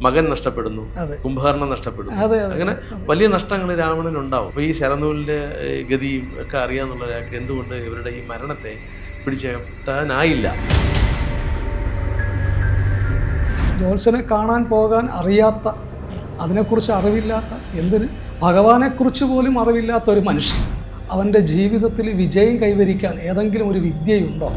മകൻ നഷ്ടപ്പെടുന്നു. കുംഭകർണം നഷ്ടപ്പെടുന്നു. അങ്ങനെ വലിയ നഷ്ടങ്ങൾ രാവണൻ ഉണ്ടാവും അപ്പോൾ ഈ ശരനൂലിന്റെ ഏഹ്, ഗതിയും ഒക്കെ അറിയാന്നുള്ള ഒരാൾക്ക് എന്തുകൊണ്ട് ഇവരുടെ ഈ മരണത്തെ പിടിച്ചെത്താനായില്ല ജോത്സനെ കാണാൻ പോകാൻ അറിയാത്ത അതിനെക്കുറിച്ച് അറിവില്ലാത്ത എന്തിന്? ഭഗവാനെക്കുറിച്ച് പോലും അറിവില്ലാത്ത ഒരു മനുഷ്യൻ അവന്റെ ജീവിതത്തിൽ വിജയം കൈവരിക്കാൻ ഏതെങ്കിലും ഒരു വിദ്യയുണ്ടോ?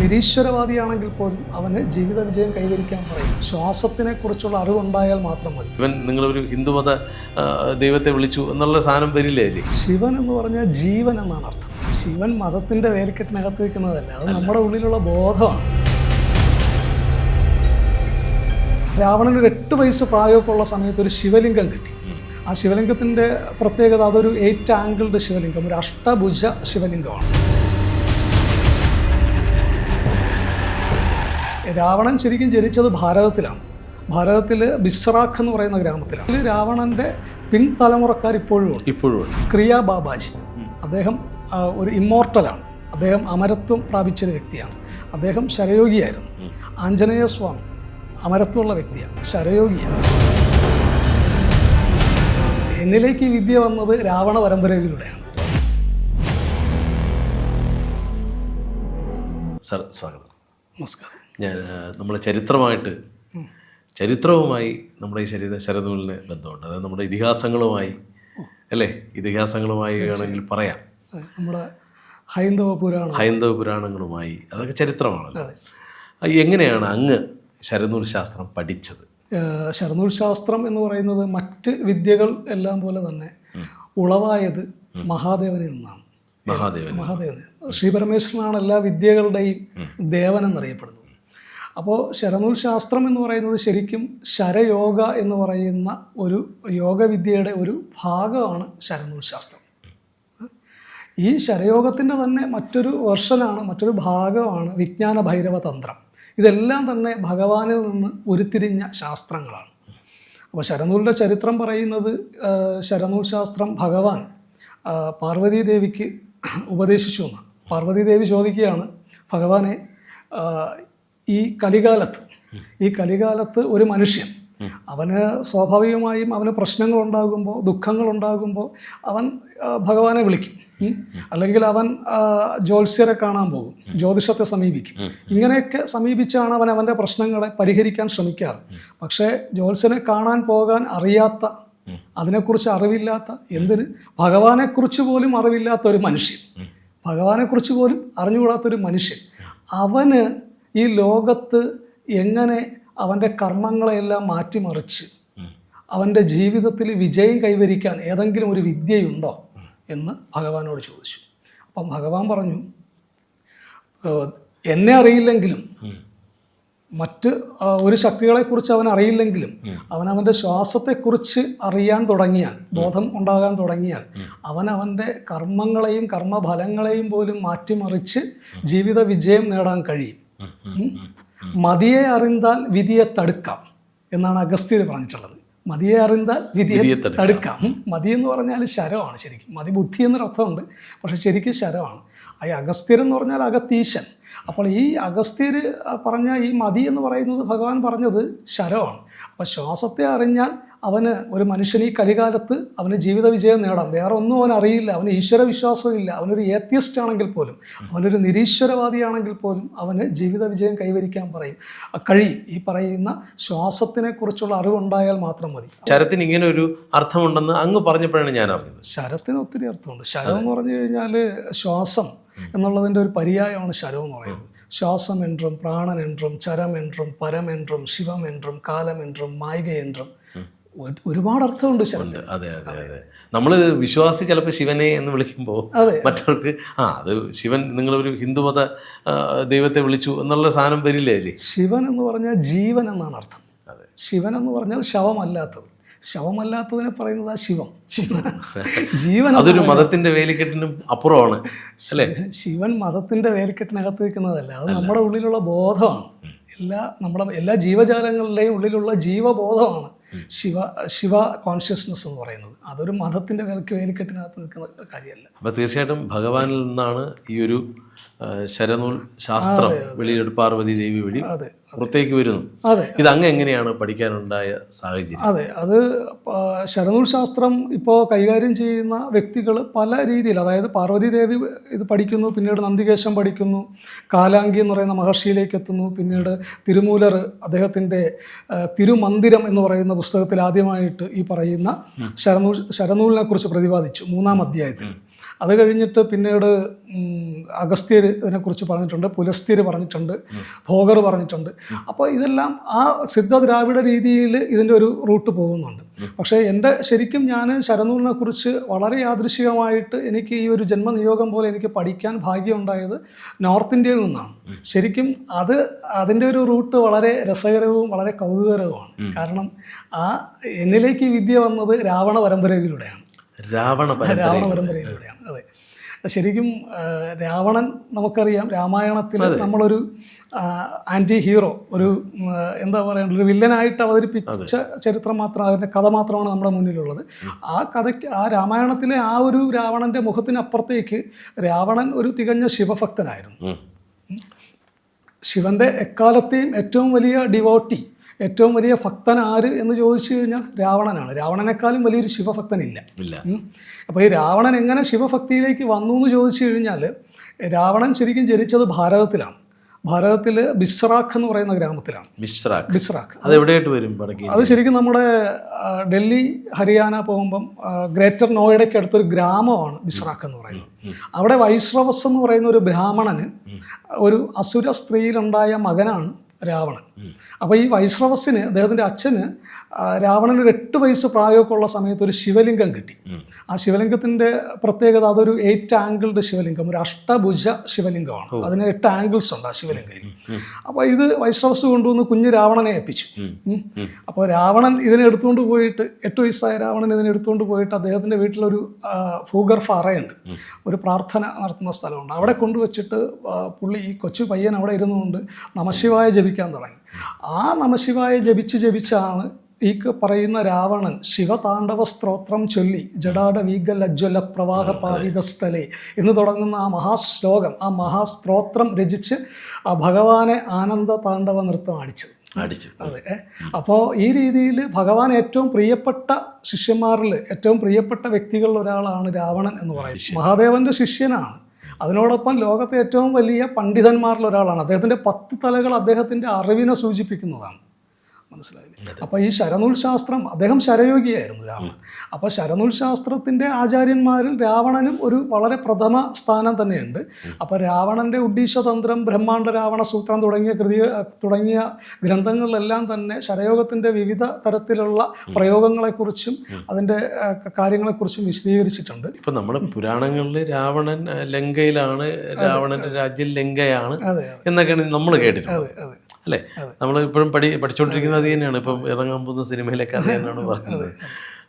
നിരീശ്വരവാദിയാണെങ്കിൽ പോലും അവന് ജീവിത വിജയം കൈവരിക്കാൻ പറയും. ശ്വാസത്തിനെ കുറിച്ചുള്ള അറിവുണ്ടായാൽ മാത്രം മതി. ഇവൻ നിങ്ങളൊരു ഹിന്ദുമത ദൈവത്തെ വിളിച്ചു എന്നുള്ള സാധനം വരില്ലേ ശിവൻ എന്ന് പറഞ്ഞാൽ ജീവൻ എന്നാണ് അർത്ഥം. ശിവൻ മതത്തിന്റെ വേലിക്കെട്ടിനകത്ത് നിൽക്കുന്നതല്ല. അത് നമ്മുടെ ഉള്ളിലുള്ള ബോധമാണ്. രാവണന് ഒരു എട്ട് വയസ്സ് പ്രായമൊക്കെ ഉള്ള സമയത്ത് ഒരു ശിവലിംഗം കിട്ടി. ആ ശിവലിംഗത്തിന്റെ പ്രത്യേകത അതൊരു എയ്റ്റ് ആംഗിൾഡ് ശിവലിംഗം ഒരു അഷ്ടഭുജ ശിവലിംഗമാണ്. രാവണൻ ശരിക്കും ജനിച്ചത് ഭാരതത്തിലാണ്. ഭാരതത്തിൽ ബിസ്റാഖ് എന്ന് പറയുന്ന ഗ്രാമത്തിലാണ്. ഇതിൽ രാവണന്റെ പിൻതലമുറക്കാർ ഇപ്പോഴും ഉണ്ട്. ഇപ്പോഴും. ക്രിയ ബാബാജി. അദ്ദേഹം ഒരു ഇമ്മോർട്ടലാണ് അദ്ദേഹം അമരത്വം പ്രാപിച്ചൊരു വ്യക്തിയാണ്. അദ്ദേഹം ശരയോഗിയായിരുന്നു. ആഞ്ജനേയ സ്വാമി അമരത്വമുള്ള വ്യക്തിയാണ്. ശരയോഗിയാണ്. എന്നിലേക്ക് ഈ വിദ്യ വന്നത് രാവണ പരമ്പരയിലൂടെയാണ്. സർ സ്വാഗതം. നമസ്കാരം. ഞാൻ നമ്മുടെ ചരിത്രമായിട്ട് ചരിത്രവുമായി നമ്മുടെ ഈ ശരീര ശരനൂലിന് ബന്ധമുണ്ട്. അതായത് നമ്മുടെ ഇതിഹാസങ്ങളുമായി അല്ലേ? ഇതിഹാസങ്ങളുമായി വേണമെങ്കിൽ പറയാം. നമ്മുടെ ഹൈന്ദവ പുരാണം ഹൈന്ദവ പുരാണങ്ങളുമായി അതൊക്കെ ചരിത്രമാണല്ലോ. എങ്ങനെയാണ് അങ്ങ് ശരനൂൽ ശാസ്ത്രം പഠിച്ചത്? ശരനൂൽ ശാസ്ത്രം എന്ന് പറയുന്നത് മറ്റ് വിദ്യകൾ എല്ലാം പോലെ തന്നെ ഉളവായത് മഹാദേവനിൽ നിന്നാണ്. മഹാദേവൻ മഹാദേവൻ ശ്രീപരമേശ്വരനാണ് എല്ലാ വിദ്യകളുടെയും ദേവൻ എന്നറിയപ്പെടുന്നത്. അപ്പോൾ ശരനൂൽ ശാസ്ത്രം എന്ന് പറയുന്നത് ശരിക്കും ശരയോഗ എന്ന് പറയുന്ന ഒരു യോഗവിദ്യയുടെ ഒരു ഭാഗമാണ് ശരനൂൽ ശാസ്ത്രം. ഈ ശരയോഗത്തിന്റെ തന്നെ മറ്റൊരു വെർഷനാണ് മറ്റൊരു ഭാഗമാണ് വിജ്ഞാന ഭൈരവ തന്ത്രം ഇതെല്ലാം തന്നെ ഭഗവാനിൽ നിന്ന് ഉരുത്തിരിഞ്ഞ ശാസ്ത്രങ്ങളാണ്. അപ്പോൾ ശരനൂലിന്റെ ചരിത്രം പറയുന്നത് ശരനൂൽ ശാസ്ത്രം ഭഗവാൻ പാർവതീദേവിക്ക് ഉപദേശിച്ചു എന്നാണ്. പാർവതീദേവി ചോദിക്കുകയാണ് ഭഗവാനെ ഈ കലികാലത്ത്. ഈ കലികാലത്ത് ഒരു മനുഷ്യൻ അവന് സ്വാഭാവികമായും അവന് പ്രശ്നങ്ങൾ ഉണ്ടാകുമ്പോൾ ദുഃഖങ്ങൾ ഉണ്ടാകുമ്പോൾ അവൻ ഭഗവാനെ വിളിക്കും. അല്ലെങ്കിൽ അവൻ ജ്യോത്സ്യരെ കാണാൻ പോകും. ജ്യോതിഷത്തെ സമീപിക്കും. ഇങ്ങനെയൊക്കെ സമീപിച്ചാണ് അവൻ അവന്റെ പ്രശ്നങ്ങളെ പരിഹരിക്കാൻ ശ്രമിക്കാറ്. പക്ഷേ ജ്യോത്സ്യനെ കാണാൻ പോകാൻ അറിയാത്ത അതിനെക്കുറിച്ച് അറിവില്ലാത്ത എന്തിന്? ഭഗവാനെക്കുറിച്ച് പോലും അറിവില്ലാത്ത ഒരു മനുഷ്യൻ. ഭഗവാനെക്കുറിച്ച് പോലും അറിഞ്ഞുകൂടാത്തൊരു മനുഷ്യൻ. അവന് ഈ ലോകത്ത് എങ്ങനെ അവന്റെ കർമ്മങ്ങളെയെല്ലാം മാറ്റിമറിച്ച് അവന്റെ ജീവിതത്തിൽ വിജയം കൈവരിക്കാൻ ഏതെങ്കിലും ഒരു വിദ്യയുണ്ടോ എന്ന് ഭഗവാനോട് ചോദിച്ചു. അപ്പം ഭഗവാൻ പറഞ്ഞു എന്നെ അറിയില്ലെങ്കിലും മറ്റ് ഒരു ശക്തികളെക്കുറിച്ച് അവൻ അറിയില്ലെങ്കിലും അവൻ അവന്റെ ശ്വാസത്തെക്കുറിച്ച് അറിയാൻ തുടങ്ങിയാൽ ബോധം ഉണ്ടാകാൻ തുടങ്ങിയാൽ അവൻ അവന്റെ കർമ്മങ്ങളെയും കർമ്മഫലങ്ങളെയും പോലും മാറ്റിമറിച്ച് ജീവിത വിജയം നേടാൻ കഴിയും. മതിയെ അറിന്താൽ വിധിയെ തടുക്കാം എന്നാണ് അഗസ്ത്യർ പറഞ്ഞിട്ടുള്ളത്. മതിയെ അറിന്താൽ വിധിയെ തടുക്കാം. മതി എന്ന് പറഞ്ഞാൽ ശരമാണ് ശരിക്കും. മതി ബുദ്ധി എന്നൊരർത്ഥമുണ്ട് പക്ഷെ ശരിക്കും ശരമാണ്. ഈ അഗസ്ത്യർ എന്ന് പറഞ്ഞാൽ അകത്തീശൻ അപ്പോൾ ഈ അഗസ്ത്യർ പറഞ്ഞ ഈ മതി എന്ന് പറയുന്നത് ഭഗവാൻ പറഞ്ഞത് ശരമാണ്. അപ്പോൾ ശ്വാസത്തെ അറിഞ്ഞാൽ അവന് ഒരു മനുഷ്യൻ ഈ കലികാലത്ത് അവന് ജീവിത വിജയം നേടാം. വേറെ ഒന്നും അവൻ അറിയില്ല. അവന് ഈശ്വര വിശ്വാസമില്ല അവനൊരു ഏത്യസ്റ്റ് ആണെങ്കിൽ പോലും അവനൊരു നിരീശ്വരവാദിയാണെങ്കിൽ പോലും അവന് ജീവിത വിജയം കൈവരിക്കാൻ പറയും. കഴിയും. ഈ പറയുന്ന ശ്വാസത്തിനെ കുറിച്ചുള്ള അറിവുണ്ടായാൽ മാത്രം മതി. ശരത്തിന് ഇങ്ങനെ ഒരു അർത്ഥമുണ്ടെന്ന് അങ്ങ് പറഞ്ഞപ്പോഴാണ് ഞാൻ അറിഞ്ഞത്. ശരത്തിന് ഒത്തിരി അർത്ഥമുണ്ട്. ശരം എന്ന് പറഞ്ഞു കഴിഞ്ഞാൽ ശ്വാസം എന്നുള്ളതിന്റെ ഒരു പര്യായമാണ് ശരം എന്ന് പറയുന്നത്. ശ്വാസം എൻട്രം പ്രാണൻ എൻട്രം ചരം എൻട്രം പരം ശിവം എൻട്രം കാലം എൻട്രം മായിക എൻട്രം ഒരുപാട് അർത്ഥമുണ്ട് ശബ്ദം അതെ അതെ അതെ. നമ്മൾ വിശ്വാസി ചിലപ്പോൾ ശിവനെ എന്ന് വിളിക്കുമ്പോൾ അതെ. മറ്റവർക്ക് ആ അത് ശിവൻ നിങ്ങളൊരു ഹിന്ദുമത ദൈവത്തെ വിളിച്ചു എന്നുള്ള സാധനം വരില്ലേ ശിവൻ എന്ന് പറഞ്ഞാൽ ജീവൻ എന്നാണ് അർത്ഥം. അതെ. ശിവൻ എന്ന് പറഞ്ഞാൽ ശവമല്ലാത്തത്. ശവമല്ലാത്തതിനെ പറയുന്നത് ആ ശിവം. ജീവൻ അതൊരു മതത്തിന്റെ വേലിക്കെട്ടിനും അപ്പുറമാണ് അല്ലേ? ശിവൻ മതത്തിന്റെ വേലിക്കെട്ടിനകത്ത് നിൽക്കുന്നതല്ല. അത് നമ്മുടെ ഉള്ളിലുള്ള ബോധമാണ്. എല്ലാ നമ്മുടെ എല്ലാ ജീവജാലങ്ങളുടെയും ഉള്ളിലുള്ള ജീവബോധമാണ്. ശിവ ശിവ കോൺഷ്യസ്നസ് എന്ന് പറയുന്നത്. അതൊരു മതത്തിന്റെ വിലക്ക് വേലിക്കെട്ടിനകത്ത് നിൽക്കുന്ന കാര്യമല്ല. അപ്പോൾ തീർച്ചയായിട്ടും ഭഗവാനിൽ നിന്നാണ് ഈ ഒരു ശരനൂൽ ശാസ്ത്രം വെളിയിലോട്ട് പാർവതി ദേവി വഴി അതെ. പുറത്തേക്ക് വരുന്നു. അതെ. ഇത് അങ്ങ് എങ്ങനെയാണ് പഠിക്കാനുണ്ടായ സാഹചര്യം? അതെ അത് ശരണൂർ ശാസ്ത്രം ഇപ്പോൾ കൈകാര്യം ചെയ്യുന്ന വ്യക്തികൾ പല രീതിയിൽ അതായത് പാർവതി ദേവി ഇത് പഠിക്കുന്നു പിന്നീട് നന്ദികേശം പഠിക്കുന്നു കാലാങ്കി എന്ന് പറയുന്ന മഹർഷിയിലേക്ക് എത്തുന്നു പിന്നീട് തിരുമൂലർ അദ്ദേഹത്തിന്റെ തിരുമന്ദിരം എന്ന് പറയുന്ന പുസ്തകത്തിൽ ആദ്യമായിട്ട് ഈ പറയുന്ന ശരനൂൽ ശരനൂലിനെ കുറിച്ച് പ്രതിപാദിച്ചു മൂന്നാം അധ്യായത്തിൽ. അത് കഴിഞ്ഞിട്ട് പിന്നീട് അഗസ്ത്യർ ഇതിനെക്കുറിച്ച് പറഞ്ഞിട്ടുണ്ട് പുലസ്ത്യർ പറഞ്ഞിട്ടുണ്ട് ഭോഗർ പറഞ്ഞിട്ടുണ്ട്. അപ്പോൾ ഇതെല്ലാം ആ സിദ്ധ ദ്രാവിഡ രീതിയിൽ ഇതിന്റെ ഒരു റൂട്ട് പോകുന്നുണ്ട്. പക്ഷേ എന്റെ ശരിക്കും ഞാൻ ശരനൂലിനെ കുറിച്ച് വളരെ യാദൃശികമായിട്ട് എനിക്ക് ഈ ഒരു ജന്മനിയോഗം പോലെ എനിക്ക് പഠിക്കാൻ ഭാഗ്യമുണ്ടായത് നോർത്ത് ഇന്ത്യയിൽ നിന്നാണ്. ശരിക്കും അത് അതിന്റെ ഒരു റൂട്ട് വളരെ രസകരവും വളരെ കൗതുകരവുമാണ്. കാരണം ആ എന്നിലേക്ക് ഈ വിദ്യ വന്നത് രാവണ പരമ്പരയിലൂടെയാണ്. രാവണ രാവണ പരമ്പരയിലൂടെയാണ് അതെ. ശരിക്കും രാവണൻ നമുക്കറിയാം രാമായണത്തിൽ നമ്മളൊരു ആന്റി ഹീറോ ഒരു എന്താ പറയുക ഒരു വില്ലനായിട്ട് അവതരിപ്പിച്ച ചരിത്രം മാത്രം അതിന്റെ കഥ മാത്രമാണ് നമ്മുടെ മുന്നിലുള്ളത്. ആ കഥയ്ക്ക് ആ രാമായണത്തിലെ ആ ഒരു രാവണന്റെ മുഖത്തിനപ്പുറത്തേക്ക് രാവണൻ ഒരു തികഞ്ഞ ശിവഭക്തനായിരുന്നു. ശിവന്റെ ശിവന്റെ എക്കാലത്തെയും ഏറ്റവും വലിയ ഡിവോട്ടി ഏറ്റവും വലിയ ഭക്തൻ ആര് എന്ന് ചോദിച്ചു കഴിഞ്ഞാൽ രാവണനാണ്. രാവണനേക്കാളും വലിയൊരു ശിവഭക്തനില്ല. ഇല്ല. അപ്പോൾ ഈ രാവണൻ എങ്ങനെ ശിവഭക്തിയിലേക്ക് വന്നു എന്ന് ചോദിച്ചു കഴിഞ്ഞാൽ രാവണൻ ശരിക്കും ജനിച്ചത് ഭാരതത്തിലാണ്. ഭാരതത്തിൽ ബിസ്റാഖ് എന്ന് പറയുന്ന ഗ്രാമത്തിലാണ്. മിശ്രാക്ക് ബിസ്റാഖ് അത് എവിടെയായിട്ട് വരും അത് ശരിക്കും നമ്മുടെ ഡൽഹി ഹരിയാന പോകുമ്പം ഗ്രേറ്റർ നോയിഡയ്ക്ക് അടുത്തൊരു ഗ്രാമമാണ് ബിസ്റാഖ് എന്ന് പറയുന്നത്. അവിടെ വൈശ്രവസ് എന്ന് പറയുന്ന ഒരു ബ്രാഹ്മണന് ഒരു അസുര സ്ത്രീയിലുണ്ടായ മകനാണ് രാവണൻ. അപ്പോൾ ഈ വൈശ്രവസിന് അദ്ദേഹത്തിന്റെ അച്ഛന് രാവണൻ ഒരു എട്ട് വയസ്സ് പ്രായമൊക്കെ ഉള്ള സമയത്ത് ഒരു ശിവലിംഗം കിട്ടി. ആ ശിവലിംഗത്തിന്റെ പ്രത്യേകത അതൊരു എയ്റ്റ് ആംഗിൾഡ് ശിവലിംഗം ഒരു അഷ്ടഭുജ ശിവലിംഗമാണ്. അതിന് എട്ട് ആംഗിൾസ് ഉണ്ട് ആ ശിവലിംഗം അപ്പോൾ ഇത് വൈശ്രവസ് കൊണ്ടുവന്ന് കുഞ്ഞ് രാവണനെ ഏൽപ്പിച്ചു. അപ്പോൾ രാവണൻ ഇതിനെ എടുത്തുകൊണ്ട് പോയിട്ട് എട്ട് വയസ്സായ രാവണൻ ഇതിനെ എടുത്തുകൊണ്ട് പോയിട്ട് അദ്ദേഹത്തിന്റെ വീട്ടിലൊരു ഭൂഗർഭ അറയുണ്ട് ഒരു പ്രാർത്ഥന നടത്തുന്ന സ്ഥലമുണ്ട്. അവിടെ കൊണ്ടുവച്ചിട്ട് പുള്ളി ഈ കൊച്ചു പയ്യൻ അവിടെ ഇരുന്നുകൊണ്ട് നമശിവായ ജപിക്കാൻ തുടങ്ങി. ആ നമശിവായ ജപിച്ച് ജപിച്ചാണ് ഈ പറയുന്ന രാവണൻ ശിവതാണ്ഡവ സ്ത്രോത്രം ചൊല്ലി ജഡാട വീഗൽ അജ്വല പ്രവാഹ പാവിതസ്ഥലേ എന്ന് തുടങ്ങുന്ന ആ മഹാശ്ലോകം ആ മഹാസ്ത്രോത്രം രചിച്ച് ആ ഭഗവാനെ ആനന്ദ താണ്ഡവ നൃത്തം അടിച്ചത് അടിച്ചു. അതെ. അപ്പോൾ ഈ രീതിയിൽ ഭഗവാൻ ഏറ്റവും പ്രിയപ്പെട്ട ശിഷ്യന്മാരിൽ ഏറ്റവും പ്രിയപ്പെട്ട വ്യക്തികളിൽ ഒരാളാണ് രാവണൻ എന്ന് പറയുന്നത് മഹാദേവന്റെ ശിഷ്യനാണ്. അതിനോടൊപ്പം ലോകത്തെ ഏറ്റവും വലിയ പണ്ഡിതന്മാരിൽ ഒരാളാണ് അദ്ദേഹത്തിന്റെ പത്ത് തലകൾ അദ്ദേഹത്തിന്റെ അറിവിനെ സൂചിപ്പിക്കുന്നതാണ്. മനസ്സിലായില്ലേ? അപ്പോൾ ഈ ശരനൂൽ ശാസ്ത്രം അദ്ദേഹം ശരയോഗിയായിരുന്നു രാവണൻ. അപ്പോൾ ശരനൂൽ ശാസ്ത്രത്തിന്റെ ആചാര്യന്മാരിൽ രാവണനും ഒരു വളരെ പ്രഥമ സ്ഥാനം തന്നെയുണ്ട്. അപ്പോൾ രാവണന്റെ തന്ത്രം ബ്രഹ്മാണ്ട രാവണ സൂത്രം തുടങ്ങിയ കൃതി തുടങ്ങിയ ഗ്രന്ഥങ്ങളിലെല്ലാം തന്നെ ശരയോഗത്തിന്റെ വിവിധ തരത്തിലുള്ള പ്രയോഗങ്ങളെക്കുറിച്ചും അതിന്റെ കാര്യങ്ങളെക്കുറിച്ചും വിശദീകരിച്ചിട്ടുണ്ട്. ഇപ്പൊ നമ്മുടെ പുരാണങ്ങളിൽ രാവണൻ ലങ്കയിലാണ് രാവണന്റെ രാജ്യം ലങ്കയാണ് എന്നൊക്കെയാണ് നമ്മൾ കേട്ടിട്ടുള്ളത്. അല്ലേ? നമ്മൾ ഇപ്പോഴും പഠി പഠിച്ചുകൊണ്ടിരിക്കുന്നത് അത് തന്നെയാണ്. ഇപ്പം ഇറങ്ങാൻ പോകുന്ന സിനിമയിലെ കഥ തന്നെയാണ് പറയുന്നത്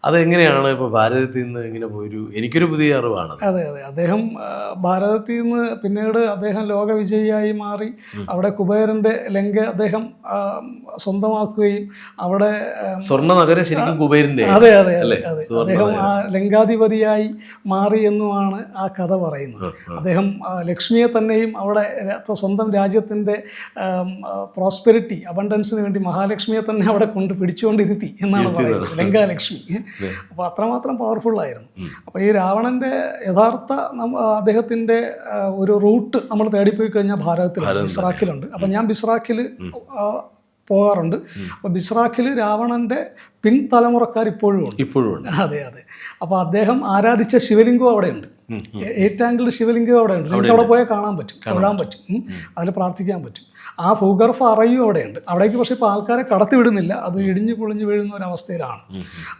അതെങ്ങനെയാണ് ഇപ്പൊ ഭാരതത്തിൽ നിന്ന് ഇങ്ങനെ പോയൊരു എനിക്കൊരു പുതിയ അറിവാണ് അതെ അതെ. അദ്ദേഹം ഭാരതത്തിൽ നിന്ന് പിന്നീട് അദ്ദേഹം ലോക വിജയിയായി മാറി അവിടെ കുബേരന്റെ ലങ്ക അദ്ദേഹം സ്വന്തമാക്കുകയും അവിടെ സ്വർണ നഗരം ശരിക്കും കുബേരന്റെ അതെ അതെ അതെ അദ്ദേഹം ആ ലങ്കാധിപതിയായി മാറി എന്നുമാണ് ആ കഥ പറയുന്നത്. അദ്ദേഹം ലക്ഷ്മിയെ തന്നെയും അവിടെ സ്വന്തം രാജ്യത്തിന്റെ പ്രോസ്പെരിറ്റി അബണ്ടൻസിന് വേണ്ടി മഹാലക്ഷ്മിയെ തന്നെ അവിടെ കൊണ്ട് പിടിച്ചുകൊണ്ടിരുത്തി എന്നാണ് പറയുന്നത്. ലങ്കാലക്ഷ്മി. അപ്പോൾ അത്രമാത്രം പവർഫുൾ ആയിരുന്നു. അപ്പോൾ ഈ രാവണന്റെ യഥാർത്ഥ അദ്ദേഹത്തിന്റെ അദ്ദേഹത്തിന്റെ ഒരു റൂട്ട് നമ്മൾ തേടിപ്പോയി കഴിഞ്ഞാൽ ഭാരതത്തിൽ ബിസ്രാക്കിലുണ്ട് അപ്പം ഞാൻ ബിസ്രാക്കിൽ പോകാറുണ്ട്. അപ്പോൾ ബിസ്രാക്കിൽ രാവണന്റെ പിൻതലമുറക്കാർ ഇപ്പോഴും ഉണ്ട്. ഇപ്പോഴും ഉണ്ട്. അതെ അതെ. അപ്പോൾ അദ്ദേഹം ആരാധിച്ച ശിവലിംഗം അവിടെയുണ്ട്. എയ്റ്റ് ആംഗിൾ ശിവലിംഗം അവിടെയുണ്ട്. നിങ്ങൾക്ക് അവിടെ പോയാൽ കാണാൻ പറ്റും തൊഴാൻ പറ്റും. അതിൽ പ്രാർത്ഥിക്കാൻ പറ്റും. ആ ഭൂഗർഭ അറയും അവിടെയുണ്ട്. അവിടേക്ക് പക്ഷേ ഇപ്പോൾ ആൾക്കാരെ കടത്തിവിടുന്നില്ല അത് ഇടിഞ്ഞു പൊളിഞ്ഞു വീഴുന്ന ഒരവസ്ഥയിലാണ്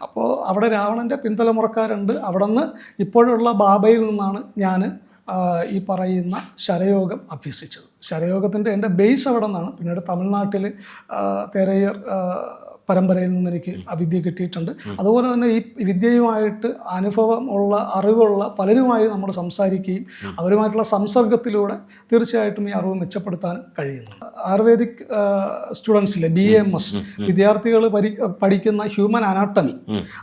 അപ്പോൾ അവിടെ രാവണന്റെ പിൻതലമുറക്കാരുണ്ട്. അവിടെ നിന്ന് ഇപ്പോഴുള്ള ബാബയിൽ നിന്നാണ് ഞാൻ ഈ പറയുന്ന ശരയോഗം അഭ്യസിച്ചത്. ശരയോഗത്തിന്റെ എന്റെ ബേസ് അവിടെ നിന്നാണ് പിന്നീട് തമിഴ്നാട്ടിൽ തെരയർ പരമ്പരയിൽ നിന്ന് എനിക്ക് ആ വിദ്യ കിട്ടിയിട്ടുണ്ട്. അതുപോലെ തന്നെ ഈ വിദ്യയുമായിട്ട് അനുഭവമുള്ള അറിവുള്ള പലരുമായി നമ്മൾ സംസാരിക്കുകയും അവരുമായിട്ടുള്ള സംസർഗത്തിലൂടെ തീർച്ചയായിട്ടും ഈ അറിവ് മെച്ചപ്പെടുത്താൻ കഴിയുന്നു. ആയുർവേദിക് സ്റ്റുഡൻസിലെ ബി എം എസ് വിദ്യാർത്ഥികൾ പരി പഠിക്കുന്ന ഹ്യൂമൻ അനാട്ടമി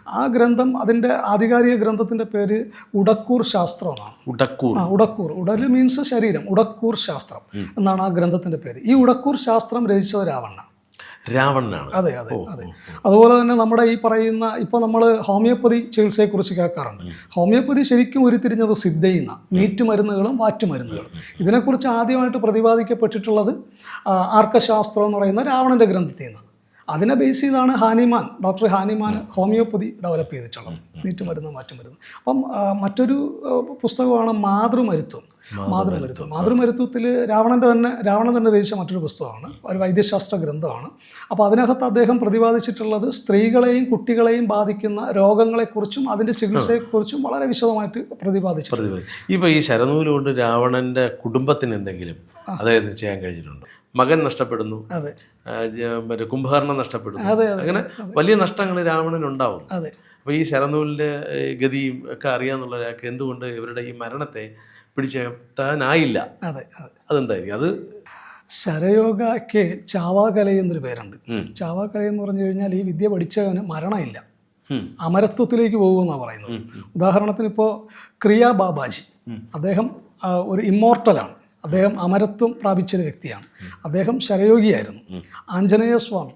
ആ ഗ്രന്ഥം അതിന്റെ ആധികാരിക ഗ്രന്ഥത്തിന്റെ പേര് ഉടക്കൂർ ശാസ്ത്രമാണ്. എന്നാണ് ഉടക്കൂർ. ആ ഉടക്കൂർ. ഉടൽ മീൻസ് ശരീരം. ഉടക്കൂർ ശാസ്ത്രം എന്നാണ് ആ ഗ്രന്ഥത്തിന്റെ പേര്. ഈ ഉടക്കൂർ ശാസ്ത്രം രചിച്ചത് രാവണ രാവണനാണ്. അതെ അതെ അതെ. അതുപോലെ തന്നെ നമ്മുടെ ഈ പറയുന്ന ഇപ്പോൾ നമ്മൾ ഹോമിയോപ്പതി ചികിത്സയെക്കുറിച്ച് കേൾക്കാറുണ്ട്. ഹോമിയോപ്പതി ശരിക്കും ഉരുത്തിരിഞ്ഞത് സിദ്ധയിന്ന നീറ്റുമരുന്നുകളും മരുന്നുകളും വാറ്റ് മരുന്നുകളും ഇതിനെക്കുറിച്ച് ആദ്യമായിട്ട് പ്രതിപാദിക്കപ്പെട്ടിട്ടുള്ളത് ആർക്കശാസ്ത്രം എന്ന് പറയുന്ന രാവണന്റെ ഗ്രന്ഥത്തിൽ നിന്ന് അതിനെ ബേസ് ചെയ്താണ് Hahnemann. Doctor Hahnemann homoeopathy develop ചെയ്തിട്ടുള്ളത്. നീറ്റ് മരുന്ന് മാറ്റം മരുന്ന് അപ്പം മറ്റൊരു പുസ്തകമാണ് മാതൃമരുത്വം. മാതൃമരുത്വം. മാതൃമരുത്വത്തിൽ രാവണന്റെ തന്നെ രാവണൻ തന്നെ രചിച്ച മറ്റൊരു പുസ്തകമാണ്. ഒരു വൈദ്യശാസ്ത്ര ഗ്രന്ഥമാണ്. അപ്പോൾ അതിനകത്ത് അദ്ദേഹം പ്രതിപാദിച്ചിട്ടുള്ളത് സ്ത്രീകളെയും കുട്ടികളെയും ബാധിക്കുന്ന രോഗങ്ങളെക്കുറിച്ചും അതിന്റെ ചികിത്സയെക്കുറിച്ചും വളരെ വിശദമായിട്ട് പ്രതിപാദിച്ചു ഇപ്പോൾ ഈ ശരനൂലുകൊണ്ട് രാവണന്റെ രാവണന്റെ കുടുംബത്തിന് എന്തെങ്കിലും അതായത് ചെയ്യാൻ കഴിഞ്ഞിട്ടുണ്ടോ? മകൻ നഷ്ടപ്പെടുന്നു. മറ്റേ കുംഭകർണം നഷ്ടപ്പെടുന്നു. അങ്ങനെ വലിയ നഷ്ടങ്ങൾ രാവണനുണ്ടാവും. അതെ. അപ്പൊ ഈ ശരനൂലിന്റെ ഗതിയും ഒക്കെ അറിയാന്നുള്ള ഒരാൾക്ക് എന്തുകൊണ്ട് ഇവരുടെ ഈ മരണത്തെ പിടിച്ചെത്താനായില്ല അതെ അതെ. അതെന്തായിരിക്കും? അത് ശരയോഗയ്ക്ക് ചാവാകല എന്നൊരു പേരുണ്ട്. ചാവാകല എന്ന് പറഞ്ഞു കഴിഞ്ഞാൽ ഈ വിദ്യ പഠിച്ചവന് മരണമില്ല. അമരത്വത്തിലേക്ക് പോകുമെന്നാണ് പറയുന്നത്. ഉദാഹരണത്തിന് ഇപ്പോൾ ക്രിയ ബാബാജി അദ്ദേഹം ഒരു ഇമ്മോർട്ടലാണ്. അദ്ദേഹം അമരത്വം പ്രാപിച്ചൊരു വ്യക്തിയാണ്. അദ്ദേഹം ശരയോഗിയായിരുന്നു. ആഞ്ജനേയ സ്വാമി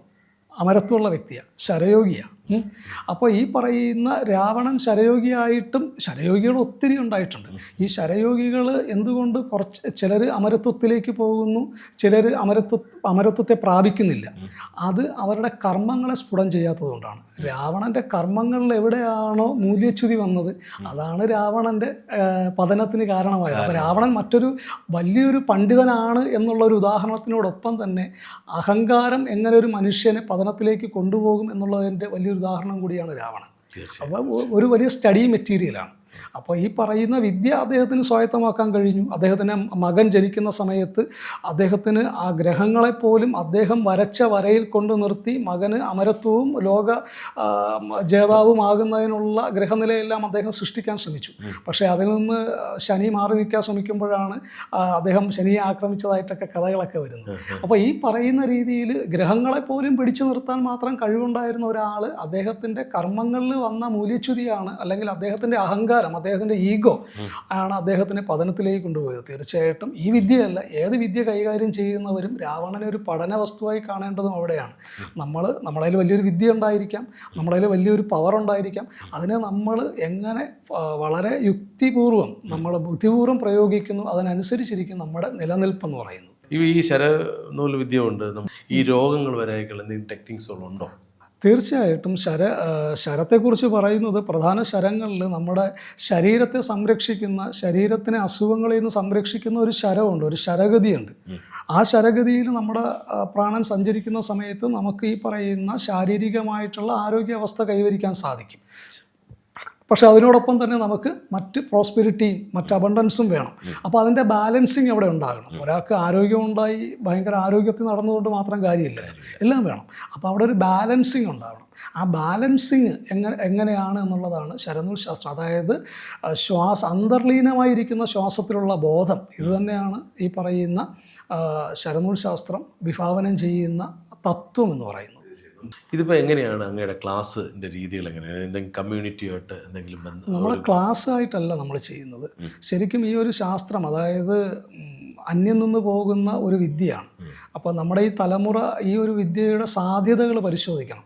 അമരത്വമുള്ള വ്യക്തിയാണ്. ശരയോഗിയാണ്. അപ്പോൾ ഈ പറയുന്ന രാവണൻ ശരയോഗിയായിട്ടും ശരയോഗികൾ ഒത്തിരി ഉണ്ടായിട്ടുണ്ട്. ഈ ശരയോഗികൾ എന്തുകൊണ്ട് കുറച്ച് ചിലർ അമരത്വത്തിലേക്ക് പോകുന്നു? ചിലർ അമരത്വ അമരത്വത്തെ പ്രാപിക്കുന്നില്ല. അത് അവരുടെ കർമ്മങ്ങളെ സ്ഫുടം ചെയ്യാത്തതുകൊണ്ടാണ്. രാവണന്റെ കർമ്മങ്ങളിൽ എവിടെയാണോ മൂല്യച്യുതി വന്നത് അതാണ് രാവണന്റെ പതനത്തിന് കാരണമായത്. അപ്പോൾ രാവണൻ മറ്റൊരു വലിയൊരു പണ്ഡിതനാണ് എന്നുള്ള ഒരു ഉദാഹരണത്തിനോടൊപ്പം തന്നെ അഹങ്കാരം എങ്ങനെ ഒരു മനുഷ്യനെ പതനത്തിലേക്ക് കൊണ്ടുപോകും എന്നുള്ളതിന്റെ വലിയൊരു ഉദാഹരണം കൂടിയാണ് രാവണൻ. അപ്പോൾ ഒരു വലിയ സ്റ്റഡി മെറ്റീരിയലാണ്. അപ്പോൾ ഈ പറയുന്ന വിദ്യ അദ്ദേഹത്തിന് സ്വായത്തമാക്കാൻ കഴിഞ്ഞു. അദ്ദേഹത്തിന് മകൻ ജനിക്കുന്ന സമയത്ത് അദ്ദേഹത്തിന് ആ ഗ്രഹങ്ങളെപ്പോലും അദ്ദേഹം വരച്ച വരയിൽ കൊണ്ട് നിർത്തി മകന് അമരത്വവും ലോക ജേതാവുമാകുന്നതിനുള്ള ഗ്രഹനിലയെല്ലാം അദ്ദേഹം സൃഷ്ടിക്കാൻ ശ്രമിച്ചു. പക്ഷേ അതിൽ നിന്ന് ശനി മാറി നിൽക്കാൻ ശ്രമിക്കുമ്പോഴാണ് അദ്ദേഹം ശനിയെ ആക്രമിച്ചതായിട്ടൊക്കെ കഥകളൊക്കെ വരുന്നത്. അപ്പോൾ ഈ പറയുന്ന രീതിയിൽ ഗ്രഹങ്ങളെ പോലും പിടിച്ചു നിർത്താൻ മാത്രം കഴിവുണ്ടായിരുന്ന ഒരാൾ അദ്ദേഹത്തിന്റെ കർമ്മങ്ങളിൽ വന്ന മൂല്യച്യുതിയാണ് അല്ലെങ്കിൽ അദ്ദേഹത്തിന്റെ അഹങ്കാരം അദ്ദേഹത്തിന്റെ ഈഗോ ആണ് അദ്ദേഹത്തിനെ പതനത്തിലേക്ക് കൊണ്ടുപോയത്. തീർച്ചയായിട്ടും ഈ വിദ്യയല്ല. ഏത് വിദ്യ കൈകാര്യം ചെയ്യുന്നവരും രാവണനെ ഒരു പഠന വസ്തുവായി കാണേണ്ടതും അവിടെയാണ്. നമ്മൾ നമ്മുടെ കയ്യിൽ വലിയൊരു വിദ്യ ഉണ്ടായിരിക്കാം. നമ്മുടെ കയ്യിൽ വലിയൊരു പവർ ഉണ്ടായിരിക്കാം. അതിനെ നമ്മൾ എങ്ങനെ വളരെ യുക്തിപൂർവം നമ്മൾ ബുദ്ധിപൂർവം പ്രയോഗിക്കുന്നു അതിനനുസരിച്ചിരിക്കും നമ്മുടെ നിലനിൽപ്പെന്ന് പറയുന്നത്. ഈ ശരനൂൽ വിദ്യ കൊണ്ട് ഈ രോഗങ്ങൾ വരെയൊക്കെയുള്ള എന്തെങ്കിലും ടെക്നിക്സുകളുണ്ടോ തീർച്ചയായിട്ടും ശര ശരത്തെക്കുറിച്ച് പറയുന്നത് പ്രധാന ശരങ്ങളിൽ നമ്മുടെ ശരീരത്തെ സംരക്ഷിക്കുന്ന ശരീരത്തിനെ അസുഖങ്ങളിൽ നിന്ന് സംരക്ഷിക്കുന്ന ഒരു ശരമുണ്ട് ഒരു ശരഗതിയുണ്ട്. ആ ശരഗതിയിൽ നമ്മുടെ പ്രാണൻ സഞ്ചരിക്കുന്ന സമയത്ത് നമുക്ക് ഈ പറയുന്ന ശാരീരികമായിട്ടുള്ള ആരോഗ്യാവസ്ഥ കൈവരിക്കാൻ സാധിക്കും. പക്ഷെ അതിനോടൊപ്പം തന്നെ നമുക്ക് മറ്റ് പ്രോസ്പെരിറ്റിയും മറ്റ് അബണ്ടൻസും വേണം. അപ്പോൾ അതിന്റെ ബാലൻസിങ് അവിടെ ഉണ്ടാകണം. ഒരാൾക്ക് ആരോഗ്യമുണ്ടായി ഭയങ്കര ആരോഗ്യത്തിൽ നടന്നുകൊണ്ട് മാത്രം കാര്യമില്ല. എല്ലാം വേണം. അപ്പോൾ അവിടെ ഒരു ബാലൻസിങ് ഉണ്ടാകണം ആ ബാലൻസിങ് എങ്ങനെ എങ്ങനെയാണ് എന്നുള്ളതാണ് ശരനൂൽ ശാസ്ത്രം. അതായത് ശ്വാസ അന്തർലീനമായിരിക്കുന്ന ശ്വാസത്തിലുള്ള ബോധം. ഇത് തന്നെയാണ് ഈ പറയുന്ന ശരനൂൽ ശാസ്ത്രം വിഭാവനം ചെയ്യുന്ന തത്വം എന്ന് പറയുന്നത്. ഇതിപ്പോ എങ്ങനെയാണ് അങ്ങയുടെ ക്ലാസ്സിന്റെ രീതികൾ എങ്ങനെയാണ്? എന്തെങ്കിലും കമ്മ്യൂണിറ്റിയായിട്ട് എന്തെങ്കിലും നമ്മൾ ക്ലാസ് ആയിട്ടല്ല നമ്മൾ ചെയ്യുന്നത്. ശരിക്കും ഈ ഒരു ശാസ്ത്രം അതായത് അന്യം നിന്ന് പോകുന്ന ഒരു വിദ്യയാണ്. അപ്പോൾ നമ്മുടെ ഈ തലമുറ ഈ ഒരു വിദ്യയുടെ സാധ്യതകൾ പരിശോധിക്കണം.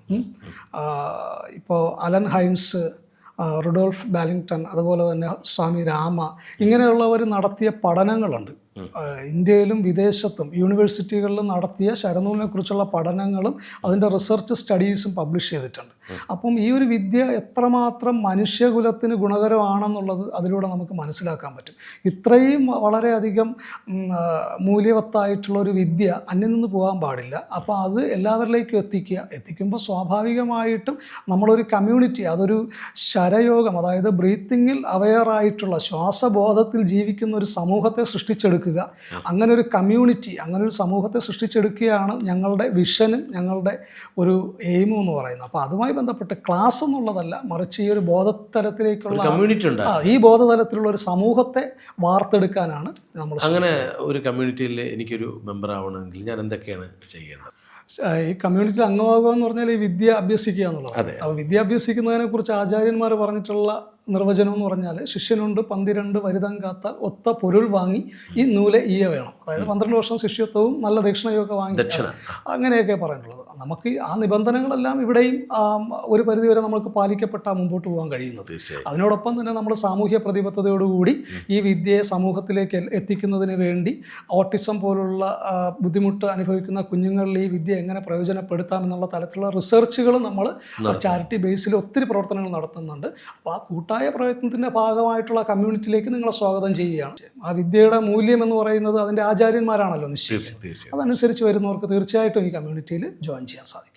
ഇപ്പോൾ അലൻ ഹൈൻസ് റുഡോൾഫ് ബാലിങ്ടൺ അതുപോലെ തന്നെ സ്വാമി രാമ ഇങ്ങനെയുള്ളവർ നടത്തിയ പഠനങ്ങളുണ്ട്. ഇന്ത്യയിലും വിദേശത്തും യൂണിവേഴ്സിറ്റികളിലും നടത്തിയ ശരനൂലിനെ കുറിച്ചുള്ള പഠനങ്ങളും അതിന്റെ റിസർച്ച് സ്റ്റഡീസും പബ്ലിഷ് ചെയ്തിട്ടുണ്ട്. അപ്പം ഈ ഒരു വിദ്യ എത്രമാത്രം മനുഷ്യകുലത്തിന് ഗുണകരമാണെന്നുള്ളത് അതിലൂടെ നമുക്ക് മനസ്സിലാക്കാൻ പറ്റും. ഇത്രയും വളരെയധികം മൂല്യവത്തായിട്ടുള്ള ഒരു വിദ്യ അന്യം നിന്ന് പോകാൻ പാടില്ല. അപ്പോൾ അത് എല്ലാവരിലേക്കും എത്തിക്കുക. എത്തിക്കുമ്പോൾ സ്വാഭാവികമായിട്ടും നമ്മളൊരു കമ്മ്യൂണിറ്റി അതൊരു ശരയോഗം അതായത് ബ്രീത്തിങ്ങിൽ അവെയർ ആയിട്ടുള്ള ശ്വാസബോധത്തിൽ ജീവിക്കുന്ന ഒരു സമൂഹത്തെ സൃഷ്ടിച്ചെടുക്കുക വാർത്തെടുക്കുക അങ്ങനെ ഒരു കമ്മ്യൂണിറ്റി അങ്ങനെ ഒരു സമൂഹത്തെ സൃഷ്ടിച്ചെടുക്കുകയാണ് ഞങ്ങളുടെ വിഷനും ഞങ്ങളുടെ ഒരു എയിമും എന്ന് പറയുന്നത്. അപ്പോൾ അതുമായി ബന്ധപ്പെട്ട് ക്ലാസ് എന്നുള്ളതല്ല മറിച്ച് ഈ ഒരു ബോധതലത്തിലേക്കുള്ള കമ്മ്യൂണിറ്റി ഉണ്ട് ഈ ബോധതലത്തിലുള്ള ഒരു സമൂഹത്തെ വാർത്തെടുക്കാനാണ് നമ്മൾ അങ്ങനെ ഒരു കമ്മ്യൂണിറ്റിയിൽ എനിക്കൊരു മെമ്പർ ആവണമെങ്കിൽ ഞാൻ എന്തൊക്കെയാണ് ചെയ്യേണ്ടത്? ഈ കമ്മ്യൂണിറ്റി അംഗമാകുക എന്ന് പറഞ്ഞാൽ ഈ വിദ്യ അഭ്യസിക്കുക എന്നുള്ളത് അപ്പോൾ വിദ്യ അഭ്യസിക്കുന്നതിനെ കുറിച്ച് ആചാര്യന്മാർ പറഞ്ഞിട്ടുള്ള നിർവചനം എന്ന് പറഞ്ഞാൽ ശിഷ്യനുണ്ട് പന്തിരണ്ട് വരിതം കാത്താൽ ഒത്ത പൊരുൾ വാങ്ങി ഈ നൂലെ ഈയ വേണം. അതായത് പന്ത്രണ്ട് വർഷം ശിഷ്യത്വവും നല്ല ദക്ഷിണയൊക്കെ വാങ്ങി. അങ്ങനെയൊക്കെ പറയുന്നുള്ളത് നമുക്ക് ആ നിബന്ധനകളെല്ലാം ഇവിടെയും ഒരു പരിധിവരെ നമുക്ക് പാലിക്കപ്പെട്ടാൽ മുമ്പോട്ട് പോകാൻ കഴിയുന്നത്. അതിനോടൊപ്പം തന്നെ നമ്മൾ സാമൂഹ്യ പ്രതിബദ്ധതയോടുകൂടി ഈ വിദ്യയെ സമൂഹത്തിലേക്ക് എത്തിക്കുന്നതിന് വേണ്ടി ഓട്ടിസം പോലുള്ള ബുദ്ധിമുട്ട് അനുഭവിക്കുന്ന കുഞ്ഞുങ്ങളിൽ ഈ വിദ്യ എങ്ങനെ പ്രയോജനപ്പെടുത്താം എന്നുള്ള തരത്തിലുള്ള റിസർച്ചുകൾ നമ്മൾ ചാരിറ്റി ബേസിൽ ഒത്തിരി പ്രവർത്തനങ്ങൾ നടത്തുന്നുണ്ട്. അപ്പോൾ ആ കൂട്ടായ പ്രയത്നത്തിന്റെ ഭാഗമായിട്ടുള്ള കമ്മ്യൂണിറ്റിയിലേക്ക് നിങ്ങളെ സ്വാഗതം ചെയ്യുകയാണ്. ആ വിദ്യയുടെ മൂല്യം എന്ന് പറയുന്നത് അതിന്റെ ആചാര്യന്മാരാണല്ലോ നിശ്ചയിച്ചത്. അതനുസരിച്ച് വരുന്നവർക്ക് തീർച്ചയായിട്ടും ഈ കമ്മ്യൂണിറ്റിയിൽ ജോയിൻ ചെയ്യാൻ സാധിക്കും.